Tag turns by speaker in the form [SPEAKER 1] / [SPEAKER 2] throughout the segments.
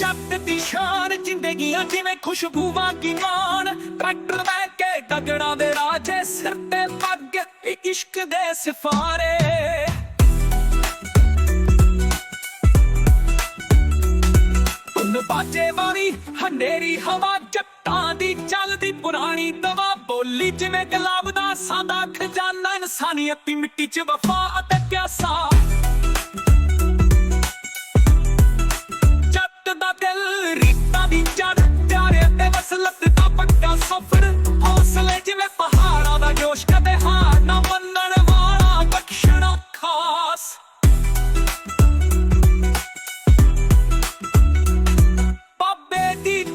[SPEAKER 1] ਜੱਟ ਦੀ ਸ਼ਾਨ ਜ਼ਿੰਦਗੀਆਂ ਜਿਵੇਂ ਖੁਸ਼ਬੂ ਵਾਂਗੀ ਮਾਨ ਟਰੈਕਟਰ ਲੈ ਕੇ ਗਗੜਾਂ ਦੇ ਰਾਜੇ ਸਿਰ ਤੇ ਪੱਗ ਇਸ਼ਕ ਦੇ ਸਿਫਾਰੇ। ਧੁਨ ਬਾਜੇ ਵਾਲੀ ਹਨੇਰੀ, ਹਵਾ ਜੱਟਾਂ ਦੀ ਚੱਲਦੀ ਪੁਰਾਣੀ ਦਵਾ ਬੋਲੀ, ਜਿਵੇਂ ਗੁਲਾਬ ਦਾ ਸਾਦਾ ਖਜ਼ਾਨਾ, ਇਨਸਾਨੀਅਤ ਦੀ ਮਿੱਟੀ 'ਚ ਵਫਾ ਅਤੇ ਪਿਆਸਾ।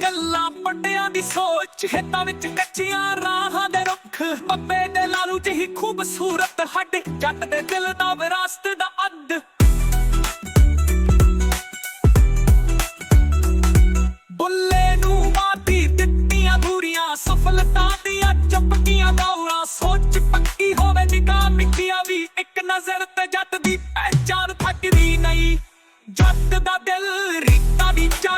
[SPEAKER 1] ਗੱਲਾਂ ਪੱਟਿਆਂ ਦੀ ਸੋਚ, ਖੇਤਾਂ ਵਿੱਚ ਕੱਚੀਆਂ ਰਾਹਾਂ ਦੇ ਰੁੱਖ ਬੱਬੇ ਦੇ ਲਾਲੂ ਜਿਹੀ ਖੂਬਸੂਰਤ ਹੱਡ, ਜੱਟ ਦੇ ਦਿਲ ਦਾ ਵਿਰਾਸਤ ਦਾ ਅੱਧ। ਬੁੱਲੇ ਨੂੰ ਮਾਤੀ ਦਿੱਤੀਆਂ ਦੂਰੀਆਂ, ਸਫਲਤਾ ਦੀਆਂ ਚਪਕੀਆਂ ਦੌੜਾਂ, ਸੋਚ ਪੱਕੀ ਹੋਵੇ ਨਿਗਾਹ ਮਿੱਟੀਆਂ ਵੀ, ਇੱਕ ਨਜ਼ਰ ਤੇ ਜੱਟ ਦੀ ਪਹਿਚਾਨ ਥੱਕਦੀ ਨਹੀਂ। ਜੱਟ ਦਾ ਦਿਲ ਰੀਤਾਂ ਦੀ ਚੜ